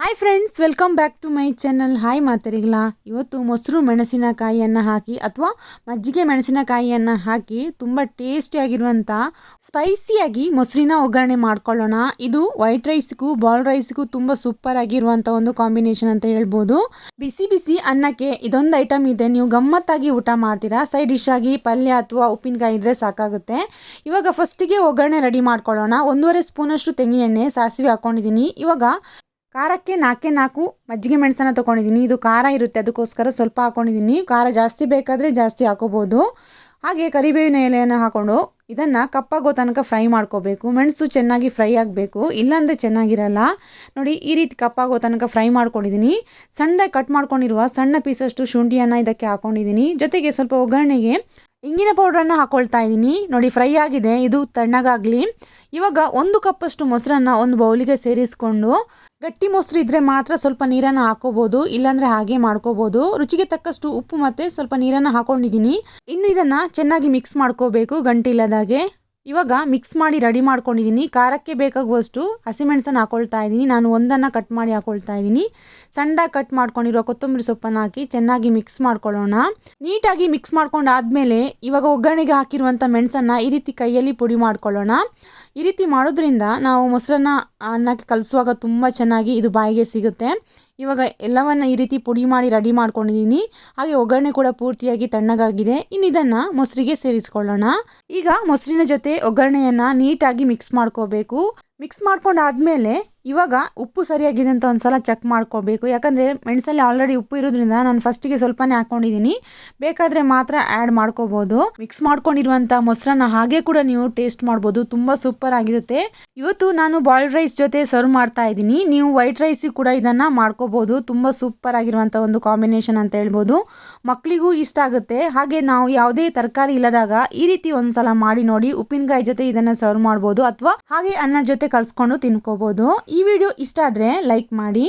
Hi friends welcome back to my channel hi ಮಾತರಿಗಳ ಇವತ್ತು ಮೊಸರು ಮೆಣಸಿನಕಾಯಿಯನ್ನು ಹಾಕಿ ಅಥವಾ ಮಜ್ಜಿಗೆ ಮೆಣಸಿನಕಾಯಿಯನ್ನು ಹಾಕಿ ತುಂಬ ಟೇಸ್ಟಿಯಾಗಿರುವಂಥ ಸ್ಪೈಸಿಯಾಗಿ ಮೊಸರಿನ ಒಗ್ಗರಣೆ ಮಾಡ್ಕೊಳ್ಳೋಣ. ಇದು ವೈಟ್ ರೈಸ್ಗೂ ಬಾಲ್ ರೈಸ್ಗೂ ತುಂಬ ಸೂಪರ್ ಆಗಿರುವಂಥ ಒಂದು ಕಾಂಬಿನೇಷನ್ ಅಂತ ಹೇಳ್ಬೋದು. ಬಿಸಿ ಬಿಸಿ ಅನ್ನಕ್ಕೆ ಇದೊಂದು ಐಟಮ್ ಇದೆ. ನೀವು ಗಮ್ಮತ್ತಾಗಿ ಊಟ ಮಾಡ್ತೀರಾ. ಸೈಡ್ ಡಿಶ್ ಆಗಿ ಪಲ್ಯ ಅಥವಾ ಉಪ್ಪಿನಕಾಯಿ ಇದ್ರೆ ಸಾಕಾಗುತ್ತೆ. ಇವಾಗ ಫಸ್ಟಿಗೆ ಒಗ್ಗರಣೆ ರೆಡಿ ಮಾಡ್ಕೊಳ್ಳೋಣ. ಒಂದೂವರೆ ಸ್ಪೂನಷ್ಟು ತೆಂಗಿನೆಣ್ಣೆ ಸಾಸಿವೆ ಹಾಕ್ಕೊಂಡಿದ್ದೀನಿ ಇವಾಗ ಖಾರಕ್ಕೆ ನಾಲ್ಕೇ ನಾಲ್ಕು ಮಜ್ಜಿಗೆ ಮೆಣಸನ್ನು ತೊಗೊಂಡಿದ್ದೀನಿ. ಇದು ಖಾರ ಇರುತ್ತೆ, ಅದಕ್ಕೋಸ್ಕರ ಸ್ವಲ್ಪ ಹಾಕ್ಕೊಂಡಿದ್ದೀನಿ ಖಾರ ಜಾಸ್ತಿ ಬೇಕಾದರೆ ಜಾಸ್ತಿ ಹಾಕೋಬೋದು. ಹಾಗೆ ಕರಿಬೇವಿನ ಎಲೆಯನ್ನು ಹಾಕ್ಕೊಂಡು ಇದನ್ನು ಕಪ್ಪಾಗೋ ತನಕ ಫ್ರೈ ಮಾಡ್ಕೋಬೇಕು. ಮೆಣಸು ಚೆನ್ನಾಗಿ ಫ್ರೈ ಆಗಬೇಕು. ಇಲ್ಲಾಂದರೆ ಚೆನ್ನಾಗಿರಲ್ಲ. ನೋಡಿ, ಈ ರೀತಿ ಕಪ್ಪಾಗೋ ತನಕ ಫ್ರೈ ಮಾಡ್ಕೊಂಡಿದ್ದೀನಿ. ಸಣ್ಣದಾಗಿ ಕಟ್ ಮಾಡ್ಕೊಂಡಿರುವ ಸಣ್ಣ ಪೀಸಷ್ಟು ಶುಂಠಿಯನ್ನು ಇದಕ್ಕೆ ಹಾಕ್ಕೊಂಡಿದ್ದೀನಿ ಜೊತೆಗೆ ಸ್ವಲ್ಪ ಒಗ್ಗರಣೆಗೆ ಇಂಗಿನ ಪೌಡ್ರನ್ನು ಹಾಕ್ಕೊಳ್ತಾ ಇದ್ದೀನಿ. ನೋಡಿ ಫ್ರೈ ಆಗಿದೆ. ಇದು ತಣ್ಣಗಾಗಲಿ. ಇವಾಗ ಒಂದು ಕಪ್ಪಷ್ಟು ಮೊಸರನ್ನು ಒಂದು ಬೌಲಿಗೆ ಸೇರಿಸ್ಕೊಂಡು ಗಟ್ಟಿ ಮೊಸರು ಇದ್ದರೆ ಮಾತ್ರ ಸ್ವಲ್ಪ ನೀರನ್ನು ಹಾಕೋಬೋದು, ಇಲ್ಲಾಂದರೆ ಹಾಗೆ ಮಾಡ್ಕೋಬೋದು. ರುಚಿಗೆ ತಕ್ಕಷ್ಟು ಉಪ್ಪು ಮತ್ತು ಸ್ವಲ್ಪ ನೀರನ್ನು ಹಾಕೊಂಡಿದ್ದೀನಿ. ಇನ್ನು ಇದನ್ನು ಚೆನ್ನಾಗಿ ಮಿಕ್ಸ್ ಮಾಡ್ಕೋಬೇಕು ಗಂಟಿಲ್ಲದಾಗೆ. ಇವಾಗ ಮಿಕ್ಸ್ ಮಾಡಿ ರೆಡಿ ಮಾಡ್ಕೊಂಡಿದ್ದೀನಿ ಖಾರಕ್ಕೆ ಬೇಕಾಗುವಷ್ಟು ಹಸಿಮೆಣಸನ್ನು ಹಾಕೊಳ್ತಾ ಇದ್ದೀನಿ ನಾನು ಒಂದನ್ನು ಕಟ್ ಮಾಡಿ ಹಾಕೊಳ್ತಾ ಇದ್ದೀನಿ ಸಣ್ಣದಾಗಿ ಕಟ್ ಮಾಡ್ಕೊಂಡಿರೋ ಕೊತ್ತಂಬರಿ ಸೊಪ್ಪನ್ನು ಹಾಕಿ ಚೆನ್ನಾಗಿ ಮಿಕ್ಸ್ ಮಾಡ್ಕೊಳ್ಳೋಣ. ನೀಟಾಗಿ ಮಿಕ್ಸ್ ಮಾಡ್ಕೊಂಡಾದ್ಮೇಲೆ ಇವಾಗ ಒಗ್ಗರಣೆಗೆ ಹಾಕಿರುವಂಥ ಮೆಣಸನ್ನು ಈ ರೀತಿ ಕೈಯಲ್ಲಿ ಪುಡಿ ಮಾಡ್ಕೊಳ್ಳೋಣ. ಈ ರೀತಿ ಮಾಡೋದ್ರಿಂದ ನಾವು ಮೊಸರನ್ನ ಅನ್ನಕ್ಕೆ ಕಲಿಸುವಾಗ ತುಂಬ ಚೆನ್ನಾಗಿ ಇದು ಬಾಯಿಗೆ ಸಿಗುತ್ತೆ. ಇವಾಗ ಎಲ್ಲವನ್ನು ಈ ರೀತಿ ಪುಡಿ ಮಾಡಿ ರೆಡಿ ಮಾಡ್ಕೊಂಡಿದ್ದೀನಿ ಹಾಗೆ ಒಗ್ಗರಣೆ ಕೂಡ ಪೂರ್ತಿಯಾಗಿ ತಣ್ಣಗಾಗಿದೆ. ಇನ್ನು ಇದನ್ನು ಮೊಸರಿಗೆ ಸೇರಿಸ್ಕೊಳ್ಳೋಣ. ಈಗ ಮೊಸರಿನ ಜೊತೆ ಒಗ್ಗರಣೆಯನ್ನು ನೀಟಾಗಿ ಮಿಕ್ಸ್ ಮಾಡ್ಕೋಬೇಕು. ಮಿಕ್ಸ್ ಮಾಡ್ಕೊಂಡಾದ್ಮೇಲೆ ಇವಾಗ ಉಪ್ಪು ಸರಿಯಾಗಿದೆ ಅಂತ ಒಂದು ಸಲ ಚೆಕ್ ಮಾಡ್ಕೋಬೇಕು. ಯಾಕಂದರೆ ಮೆಣಸಲ್ಲಿ ಆಲ್ರೆಡಿ ಉಪ್ಪು ಇರೋದ್ರಿಂದ ನಾನು ಫಸ್ಟಿಗೆ ಸ್ವಲ್ಪನೇ ಹಾಕ್ಕೊಂಡಿದ್ದೀನಿ ಬೇಕಾದರೆ ಮಾತ್ರ ಆ್ಯಡ್ ಮಾಡ್ಕೋಬೋದು. ಮಿಕ್ಸ್ ಮಾಡ್ಕೊಂಡಿರುವಂಥ ಮೊಸರನ್ನ ಹಾಗೆ ಕೂಡ ನೀವು ಟೇಸ್ಟ್ ಮಾಡ್ಬೋದು. ತುಂಬ ಸೂಪರ್ ಆಗಿರುತ್ತೆ. ಇವತ್ತು ನಾನು ಬಾಯ್ಲ್ಡ್ ರೈಸ್ ಜೊತೆ ಸರ್ವ್ ಮಾಡ್ತಾ ಇದ್ದೀನಿ. ನೀವು ವೈಟ್ ರೈಸ್ ಕೂಡ ಇದನ್ನು ಮಾಡ್ಕೋಬೋದು ತುಂಬ ಸೂಪರ್ ಆಗಿರುವಂಥ ಒಂದು ಕಾಂಬಿನೇಷನ್ ಅಂತ ಹೇಳ್ಬೋದು. ಮಕ್ಕಳಿಗೂ ಇಷ್ಟ ಆಗುತ್ತೆ. ಹಾಗೆ ನಾವು ಯಾವುದೇ ತರಕಾರಿ ಇಲ್ಲದಾಗ ಈ ರೀತಿ ಒಂದ್ಸಲ ಮಾಡಿ ನೋಡಿ, ಉಪ್ಪಿನಕಾಯಿ ಜೊತೆ ಇದನ್ನು ಸರ್ವ್ ಮಾಡ್ಬೋದು ಅಥವಾ ಹಾಗೆ ಅನ್ನ ಜೊತೆ ಕಲ್ಸ್ಕೊಂಡು ತಿನ್ಕೋಬೋದು. ಈ ವಿಡಿಯೋ ಇಷ್ಟ ಆದರೆ ಲೈಕ್ ಮಾಡಿ.